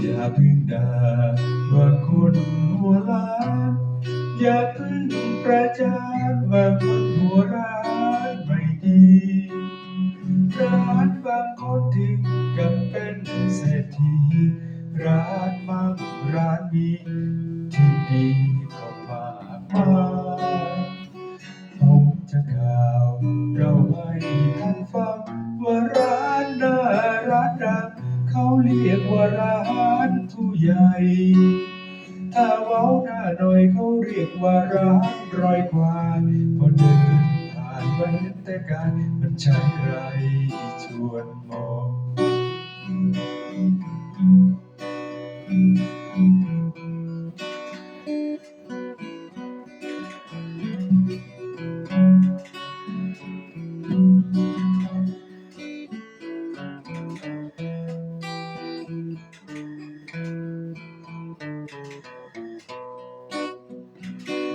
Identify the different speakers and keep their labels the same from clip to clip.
Speaker 1: อย่าเพึ่งด่าว่าคนหัวล้านอย่าเพึ่งประจานว่าคนหัวร้านไม่ดีร้านบางคนถึงกับเป็นเศรษฐีร้านบางร้านมี เรียกว่าร้านผู้ใหญ่ ถ้าเว้าหน้าหน่อยเขาเรียกว่าร้านรอยควายพอเดินผ่านไปเห็นแต่การมันใช่ไรชวนมอง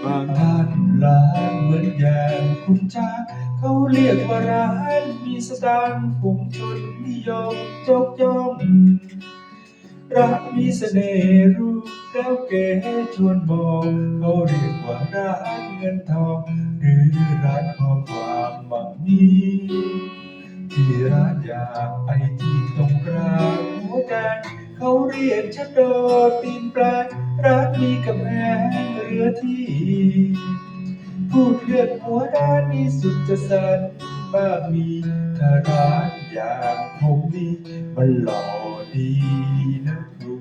Speaker 1: บางท่านร้านเหมือนอย่างคุณจ้าเขาเรียกว่าร้านมีสตางค์ฝูงชนนิยมจกย่องร้านมีเสน่ห์รูปแล้วเก๋ชวนมองเขาเรียกว่าร้านเงินทองหรือร้านข้อความมั่งมีที่ร้านอยากไอที่ตรงกลางหัวใจ เขาเรียกชัดโดดตีนปลายรักมีกำแพงเรือที่พูดเรื่องหัวด้านนี้สุดจะสันบางมีถ้าร้านอย่างผมนี่มันหล่อดีนะครู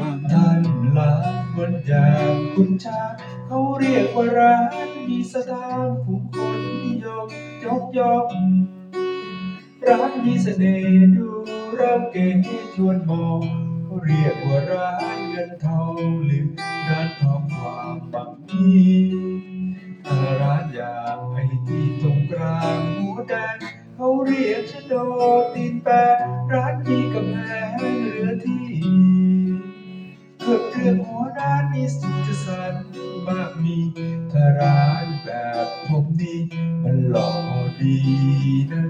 Speaker 1: บางท่านร้านเหมือนอย่างคุณชาเขาเรียกว่าร้านมีสตางค์ผู้คนนิยมยกย่องร้านมีเสน่ห์ดูเราเก๋ชวนมองเขาเรียกว่าร้านเงินทองหรือร้านทองความบางมีร้านอย่างไอที่ตรงกลางหัวแดงเขาเรียกชะโดตีนแปะีสุขสันต์มากมีถ้าร้ายแบบผมนี้มันหล่อดีนะ